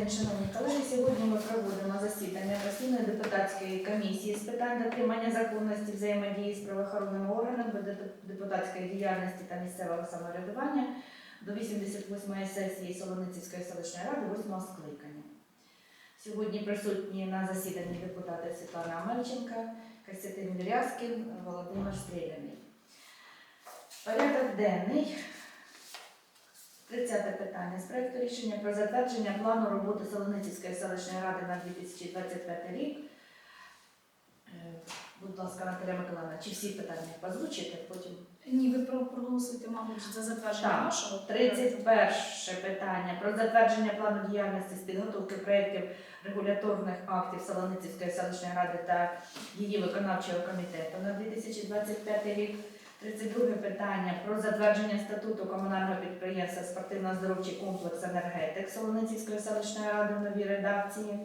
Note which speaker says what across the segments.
Speaker 1: день, шановні колеги. Сьогодні ми проводимо засідання постійної депутатської комісії з питань дотримання законності взаємодії з правоохоронними органами, деп- депутатської діяльності та місцевого самоврядування до 88-ї сесії Солоницької селищної ради 8-го скликання. Сьогодні присутні на засіданні депутати Світлана Амельченка, Костянтин Бірязкін, Володимир Стріляний. Порядок денний. 30 питання. З проекту рішення про затвердження плану роботи Солоницької селищної ради на 2025 рік. Е, Будь ласка, Наталя Миколаївна, чи всі питання озвучите потім?
Speaker 2: Ні, ви про- проголосуйте, мабуть, за затвердження
Speaker 1: Так,
Speaker 2: вашого.
Speaker 1: 31 питання про затвердження плану діяльності з підготовки проєктів регуляторних актів Солоницької селищної ради та її виконавчого комітету на 2025 рік. 32 питання про затвердження статуту комунального підприємства спортивно-здоровчий комплекс енергетик Солоницької селищної ради в новій редакції.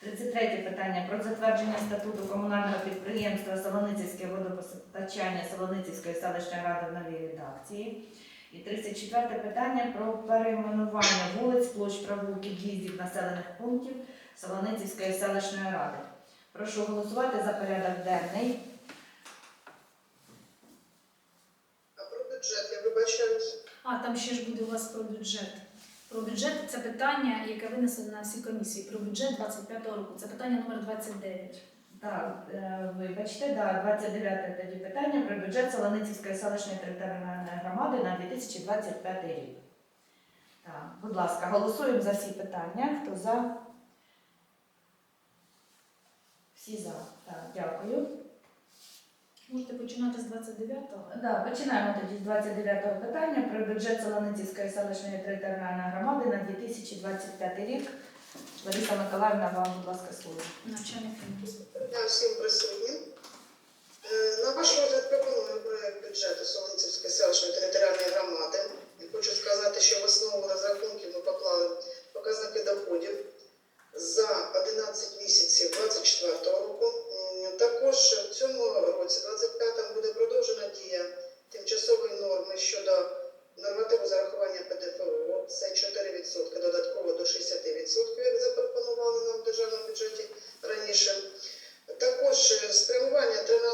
Speaker 1: 33 питання про затвердження статуту комунального підприємства Солоницьке водопостачання Солоницької селищної ради в новій редакції. І 34 питання про перейменування вулиць, площ провулків, в'їздів населених пунктів Солоницької селищної ради. Прошу голосувати за порядок денний.
Speaker 3: А про бюджет я вибачаюсь.
Speaker 2: А, там ще ж буде у вас про бюджет. Про бюджет це питання, яке винесено на всі комісії. Про бюджет 25-го року. Це питання номер 29.
Speaker 1: Так, е, вибачте, да, 29 тоді питання про бюджет Солоницької селищної територіальної громади на 2025 рік. Так, будь ласка, голосуємо за всі питання. Хто за? Всі за. Так, дякую.
Speaker 2: Можете починати з 29-го.
Speaker 1: Да, починаємо тоді з 29 питання про бюджет Солоницької селищної територіальної громади на 2025 рік. Лариса Миколаївна, вам, будь ласка, слово.
Speaker 2: Навчальний.
Speaker 3: Я всім присутнім. Е, На ваш розгляд пропоную проект бюджету Солонцівської селищної територіальної громади. І хочу сказати, що в основу розрахунків ми поклали показники доходів за 11 місяців 2024 року. Також в цьому році, 25-му, буде продовжена дія тимчасової норми щодо нормативу зарахування ПДФО. Це 4% додатково до 60%, як запропонували нам в державному бюджеті раніше. Також е, спрямування 13,34%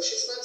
Speaker 1: fascismen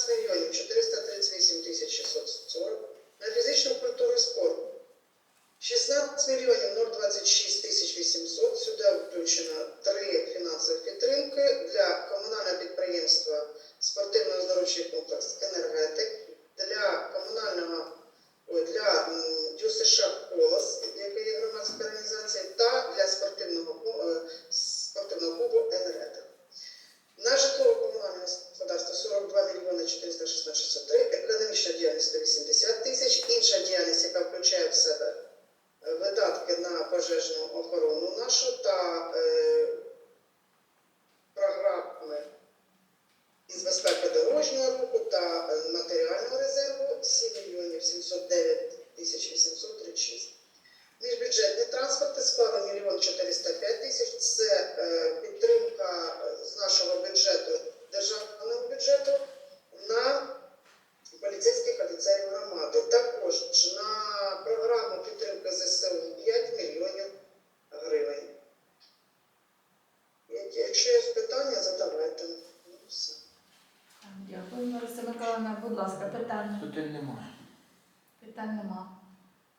Speaker 4: Питань
Speaker 1: нема.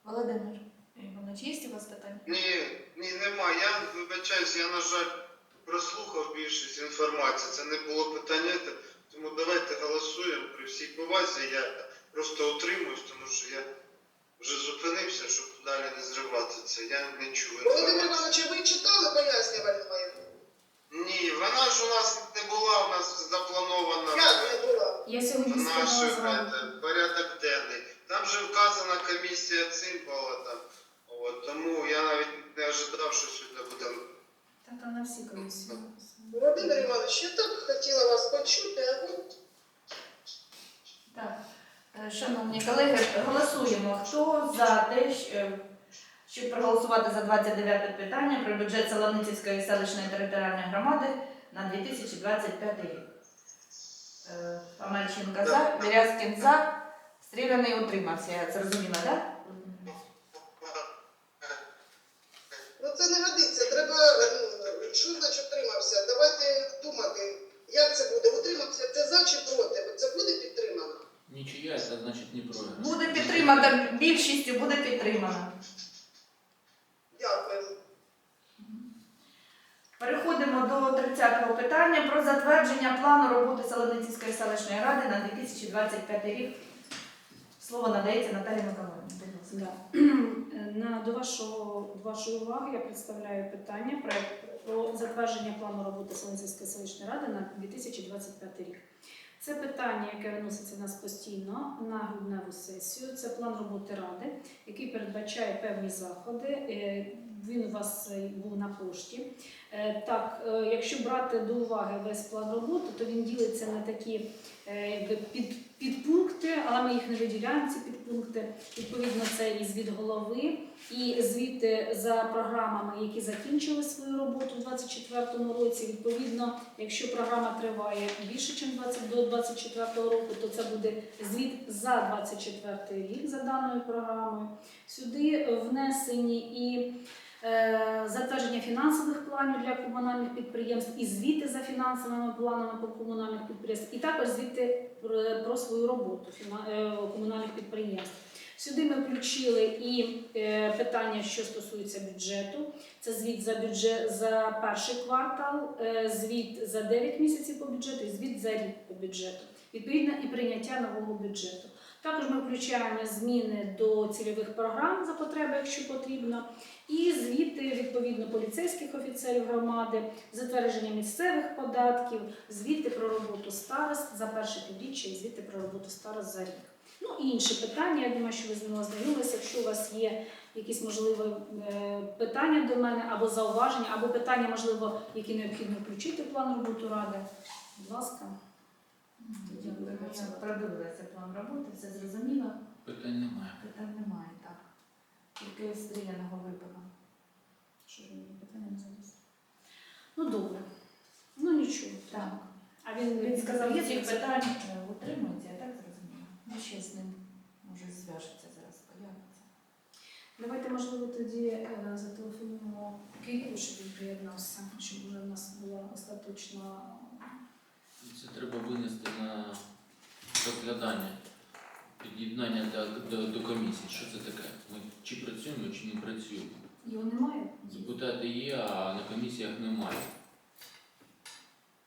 Speaker 1: Володимир Іванович, є у вас питання?
Speaker 5: Ні, ні, нема. Я вибачаюсь, я, на жаль, прослухав більшість інформації. Це не було питання, тому давайте голосуємо при всій повазі. Я просто утримуюсь, тому що я вже зупинився, щоб далі не зривати це. Я не чую
Speaker 3: Володимир. Іванович, ви читали пояснювальну мою?
Speaker 5: Ні, вона ж у нас не була, у нас запланована
Speaker 3: Як не була?
Speaker 2: Я сьогодні
Speaker 5: наш е, порядок денний. Там же вказана комісія цимбала там. От, тому я навіть не ожидав, що сьогодні буде
Speaker 2: Та там на всі комісії.
Speaker 3: Володимир Іванович, я так хотіла вас почути, а от
Speaker 1: Так. Е, Шановні колеги, голосуємо. Хто за те, е, щоб проголосувати за 29 питання про бюджет Солоницівської селищної територіальної громади на 2025 рік? Е, Амельченко за, Вірязкін за, Стріляний утримався. Я Це зрозуміло, так?
Speaker 3: ну це не годиться. Треба ну, що значить утримався? Давайте думати, як це буде. Утримався це за чи проти? Бо Це буде підтримано.
Speaker 4: Нічия, це значить не програш.
Speaker 1: Буде підтримано, більшістю буде підтримано.
Speaker 3: Дякую.
Speaker 1: Переходимо до 30-го питання про затвердження плану роботи Солоницівської селищної ради на 2025 рік. Слово надається Наталії Миколаївні.
Speaker 2: Да. На, до, вашого, вашої уваги я представляю питання проект про затвердження плану роботи Солонцівської селищної ради на 2025 рік. Це питання, яке виноситься в нас постійно на грудневу сесію. Це план роботи ради, який передбачає певні заходи. Е, Він у вас е, був на пошті. Е, Так, е, якщо брати до уваги весь план роботи, то він ділиться на такі е, під, але ми їх не виділяємо, ці підпункти. Відповідно, це і звіт голови, і звіти за програмами, які закінчили свою роботу у 2024 році. Відповідно, якщо програма триває більше, ніж 20, до 2024 року, то це буде звіт за 2024 рік за даною програмою. Сюди внесені і е, затвердження фінансових планів для комунальних підприємств, і звіти за фінансовими планами по комунальних підприємств, і також звіти про, свою роботу е, комунальних підприємств. Сюди ми включили і е, питання, що стосується бюджету. Це звіт за бюджет за перший квартал, е, звіт за 9 місяців по бюджету і звіт за рік по бюджету. Відповідно, і прийняття нового бюджету. Також ми включаємо зміни до цільових програм за потреби, якщо потрібно, і звіти відповідно поліцейських офіцерів громади, затвердження місцевих податків, звіти про роботу старост за перше півріччя і звіти про роботу старост за рік. Ну і інші питання. Я думаю, що ви з ними ознайомилися. Якщо у вас є якісь можливі е, питання до мене або зауваження, або питання, можливо, які необхідно включити в план роботи ради, будь ласка.
Speaker 1: Дякую. Я продивилася план роботи, все зрозуміло.
Speaker 4: Питань немає.
Speaker 1: Питань немає, так. Тільки стріляного випадку.
Speaker 2: Що ж мені питання не задасться? Ну добре. Ну нічого.
Speaker 1: Так.
Speaker 2: А він
Speaker 1: Він сказав,
Speaker 2: є це?
Speaker 1: питань утримується, я так зрозуміла. Ну, ще з ним може зв'яжеться зараз, появиться.
Speaker 2: Давайте, можливо, тоді е, зателефонуємо Києву, щоб він приєднався, щоб вже в нас була остаточна.
Speaker 4: Треба винести на розглядання, під'єднання до, до, до комісії. Що це таке? Ми чи працюємо, чи не працюємо.
Speaker 2: Його немає?
Speaker 4: Депутати є, а на комісіях немає.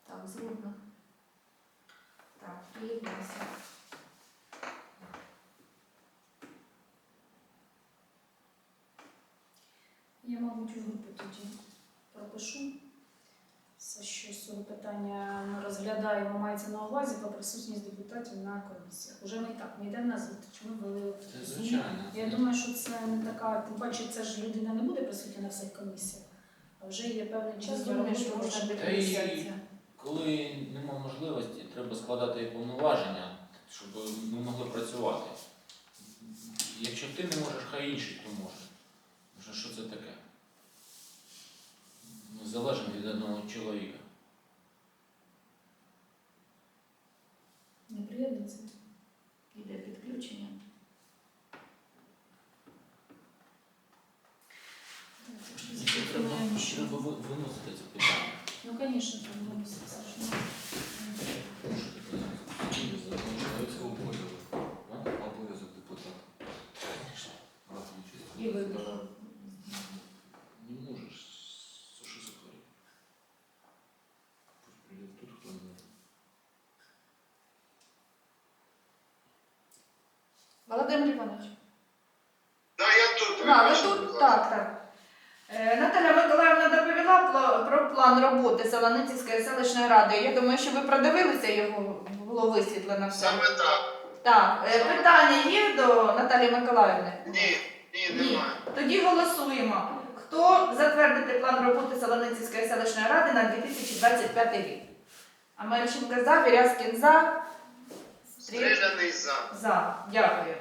Speaker 1: Так, зрубно. Так, приєднався.
Speaker 2: Я, мабуть, у групу тоді пропишу. Що цього питання ми розглядаємо, мається на увазі про присутність депутатів на комісіях. Уже ми і так, ми йдемо на зустріч, ми ввели.
Speaker 4: Це звичайно.
Speaker 2: Я думаю, що це не така, тим паче, це ж людина не буде присутня на всіх комісіях, а вже є певний час,
Speaker 1: Я думаю, що можна
Speaker 2: бути.
Speaker 4: Та й-
Speaker 1: підписатися.
Speaker 4: Коли нема можливості, треба складати повноваження, щоб ми могли працювати. Якщо ти не можеш, хай інший то може. Може, що це таке? Ми залежимо від одного чоловіка.
Speaker 2: Не приєднується.
Speaker 1: Іде підключення.
Speaker 4: Це треба, треба ви- виносити це питання.
Speaker 2: Ну, звісно, там виноситься. це ж не-
Speaker 4: Тому що таке
Speaker 6: Це обов'язок.
Speaker 4: А?
Speaker 6: Обов'язок депутата. Брати участь.
Speaker 1: І вибору.
Speaker 4: Не можеш. Що за тварі? Пусть прийде тут хто-нибудь.
Speaker 1: Володимир Іванович.
Speaker 5: Да, я тут.
Speaker 1: А, ви тут? Так, так. Е, Наталя Миколаївна доповіла про план роботи Солоницької селищної ради. Я думаю, що ви продивилися його, було висвітлено все.
Speaker 5: Саме так.
Speaker 1: Так, е, питання є до Наталії Миколаївни?
Speaker 5: Ні, ні, немає.
Speaker 1: Тоді голосуємо. Хто затвердити план роботи Солоницької селищної ради на 2025 рік? Америченко за, Вірязкін за.
Speaker 5: Стріляний за.
Speaker 1: За. Дякую.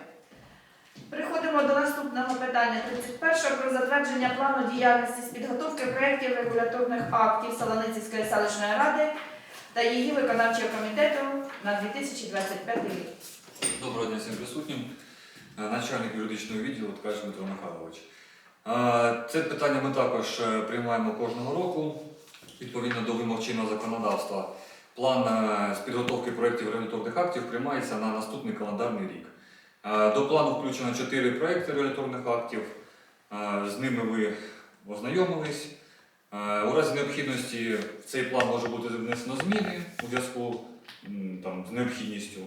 Speaker 1: Переходимо до наступного питання 31 про затвердження плану діяльності з підготовки проєктів регуляторних актів Солоницької селищної ради та її виконавчого комітету на 2025 рік.
Speaker 6: Доброго дня всім присутнім. Е, Начальник юридичного відділу Ткач Дмитро Михайлович. Е, Це питання ми також е, приймаємо кожного року. Відповідно до вимог чинного законодавства. План е, з підготовки проєктів регуляторних актів приймається на наступний календарний рік. Е, До плану включено 4 проєкти регуляторних актів. Е, З ними ви ознайомились. У разі необхідності в цей план може бути внесено зміни у зв'язку з необхідністю.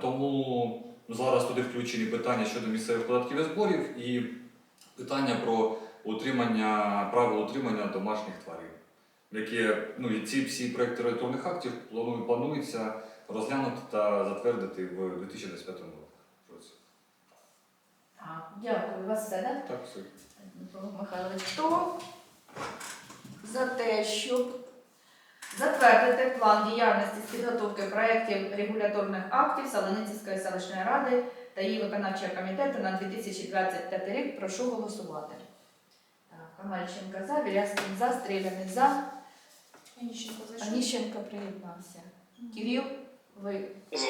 Speaker 6: Тому зараз туди включені питання щодо місцевих податків і зборів і питання про утримання, правил утримання домашніх тварин, які ну, і ці всі проекти регуляторних актів плану- планується розглянути та затвердити в 2025 році.
Speaker 1: Так, дякую. У вас все, так?
Speaker 6: Так, все.
Speaker 1: Дмитро Михайлович, хто за те, щоб затвердити план діяльності з підготовки проєктів регуляторних актів Солоницької селищної ради та її виконавчого комітету на 2025 рік, прошу голосувати. Так, Амельченко за, Вірязкін за, Стріляний за,
Speaker 2: Аніщенко зайшов.
Speaker 1: Аніщенко приєднався. Кирил, ви
Speaker 5: За.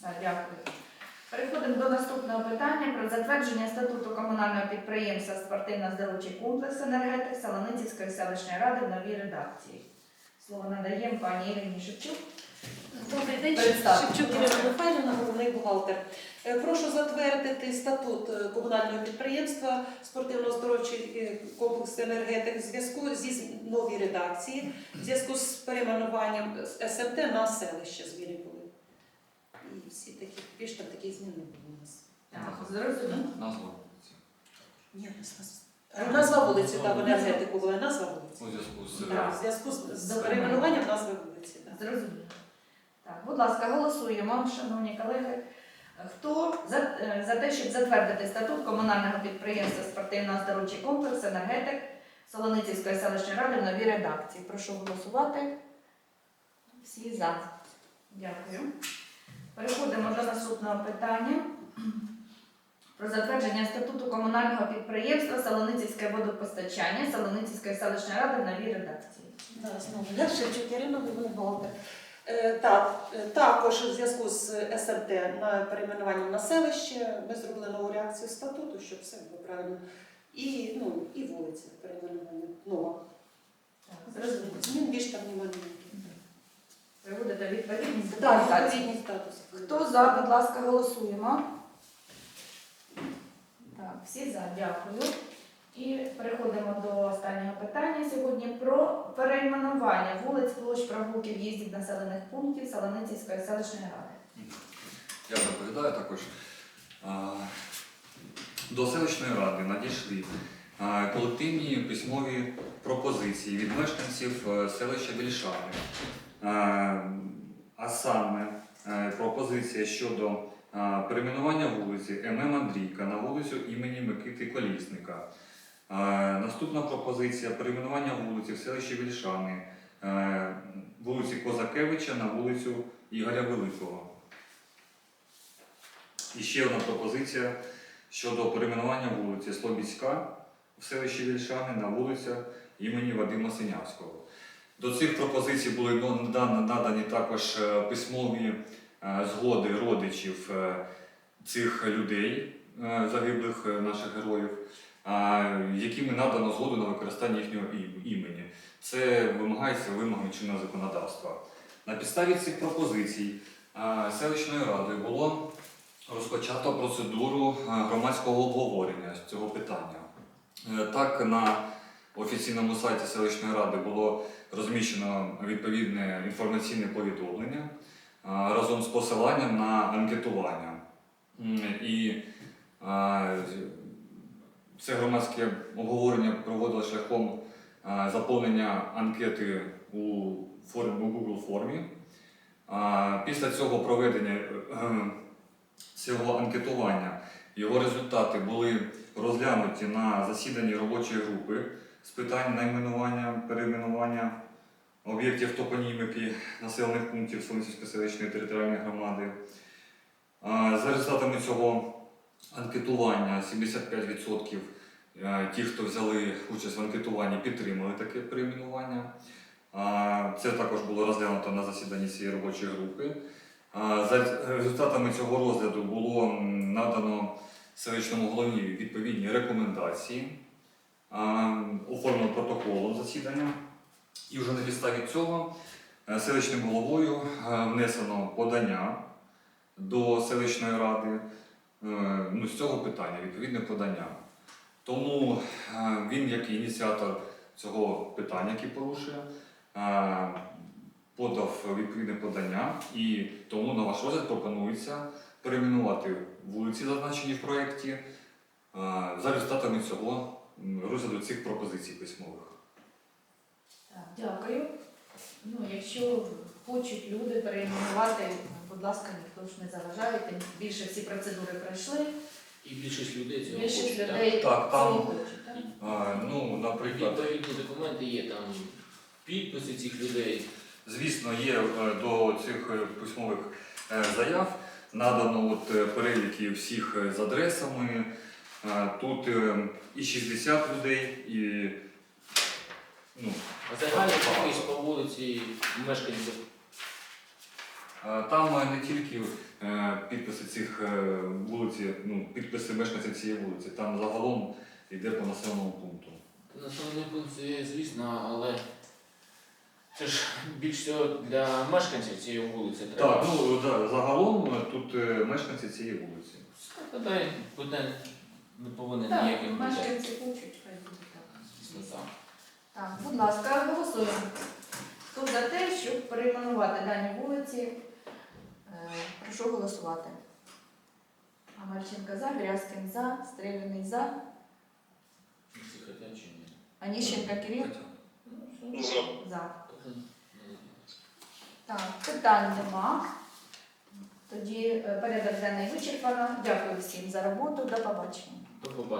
Speaker 1: за, дякую. Переходимо до наступного питання про затвердження статуту комунального підприємства спортивно-здоровчий комплекс енергетик Солоницької селищної ради в новій редакції. Слово надаємо пані Ірині Шевчук.
Speaker 7: Добрий день,
Speaker 1: Представте.
Speaker 7: Шевчук Ірина Михайлівна, головний бухгалтер. Е, Прошу затвердити статут е, комунального підприємства спортивно-оздоровчий е, комплекс енергетик в зв'язку зі з- новій редакції, в зв'язку з перейменуванням СМТ на селище зміни були. І всі такі, більш там такі зміни були у нас.
Speaker 6: Назва вулиці.
Speaker 7: Ні, назва. Назва вулиці, там в енергетику була назва вулиці.
Speaker 6: У зв'язку з
Speaker 7: Так, в зв'язку з, з перейменуванням назви вулиці. так.
Speaker 1: Зрозуміло. Так, будь ласка, голосуємо, шановні колеги. Хто за, е, за те, щоб затвердити статут комунального підприємства спортивно-оздоровчий комплекс енергетик Солоницівської селищної ради в новій редакції? Прошу голосувати. Всі за. Дякую. Переходимо до наступного питання. Про затвердження статуту комунального підприємства Солоницівське водопостачання Солоницівської селищної ради в новій редакції.
Speaker 7: Да, знову я Шевчук Ірина бухгалтер. Е, Так, е, також у зв'язку з СМТ на перейменуванням на селище ми зробили нову реакцію статуту, щоб все було правильно. І, ну, і вулиця перейменування нова. Змін більш там немає.
Speaker 1: Приводите відповідність
Speaker 7: Так,
Speaker 1: документації.
Speaker 7: відповідний статус.
Speaker 1: Хто за, будь ласка, голосуємо. Так, всі за, дякую. І переходимо до останнього питання сьогодні про перейменування вулиць, площ, прогулки, в'їздів населених пунктів Солоницівської селищної ради.
Speaker 6: Я доповідаю також. До селищної ради надійшли колективні письмові пропозиції від мешканців е, селища Більшани. А, А саме е, пропозиція щодо перейменування вулиці ММ Андрійка на вулицю імені Микити Колісника. А, Наступна пропозиція перейменування вулиці в селищі Вільшани, е, вулиці Козакевича на вулицю Ігоря Великого. І ще одна пропозиція щодо перейменування вулиці Слобідська в селищі Вільшани на вулицю імені Вадима Синявського. До цих пропозицій були надані також е, письмові е, згоди родичів е, цих людей, е, загиблих е, наших героїв, е, якими надано згоду на використання їхнього імені. Це вимагається вимогами чинного законодавства. На підставі цих пропозицій селищною радою було розпочато процедуру громадського обговорення з цього питання. Е, Так, на офіційному сайті селищної ради було розміщено відповідне інформаційне повідомлення разом з посиланням на анкетування. І це громадське обговорення проводило шляхом е, заповнення анкети у Google формі. Після цього проведення е, цього анкетування його результати були розглянуті на засіданні робочої групи з питань найменування, перейменування об'єктів топоніміки населених пунктів Солонцівської селищної територіальної громади. За результатами цього анкетування 75% е, ті, хто взяли участь в анкетуванні, підтримали таке перейменування. Це також було розглянуто на засіданні цієї робочої групи. За результатами цього розгляду було надано селищному голові відповідні рекомендації, оформлено протоколом засідання. І вже на підставі цього е, селищним головою е, внесено подання до селищної ради ну, з цього питання, відповідне подання. Тому е, він, як ініціатор цього питання, який порушує, е, подав відповідне подання, і тому на ваш розгляд пропонується перейменувати вулиці, зазначені в проєкті, е, за результатами цього розгляду цих пропозицій письмових.
Speaker 1: Дякую. Ну, якщо хочуть люди перейменувати, будь ласка, ніхто ж не заважає, тим більше всі процедури пройшли.
Speaker 4: І більшість людей цього
Speaker 1: Більшість
Speaker 4: хочуть, так?
Speaker 1: людей
Speaker 6: Так, там-
Speaker 1: цього хочуть, так?
Speaker 6: Е, Ну, наприклад,
Speaker 4: Відповідні документи є там підписи цих людей.
Speaker 6: Звісно, є е, до цих е, письмових е, заяв надано от е, переліки всіх е, з адресами. Е, Тут е, і 60 людей, і ну,
Speaker 4: А кількість по вулиці мешканців
Speaker 6: там е, не тільки е, підписи цих е, вулиці, ну, підписи мешканців цієї вулиці, там загалом йде по населеному пункту.
Speaker 4: населений пункт, це, звісно, але це ж більш всього для мешканців цієї вулиці треба.
Speaker 6: Так, ну да, загалом е, тут е, мешканці цієї вулиці.
Speaker 4: Тоді питань не повинен
Speaker 1: Так,
Speaker 4: ніяких бути.
Speaker 1: мешканці хочуть, хай буде так.
Speaker 4: Звісно, так.
Speaker 1: Так, будь ласка, голосуємо. Хто за те, щоб перейменувати дані вулиці е, Прошу голосувати. Амельченко за, Грязкін за, Стрелянний за,
Speaker 4: Всі хотят, чи ні?
Speaker 1: Аніщенко Кирил
Speaker 4: Ну,
Speaker 1: за. Так, питань нема. Тоді е, порядок денний вичерпано. Дякую всім за роботу. До побачення.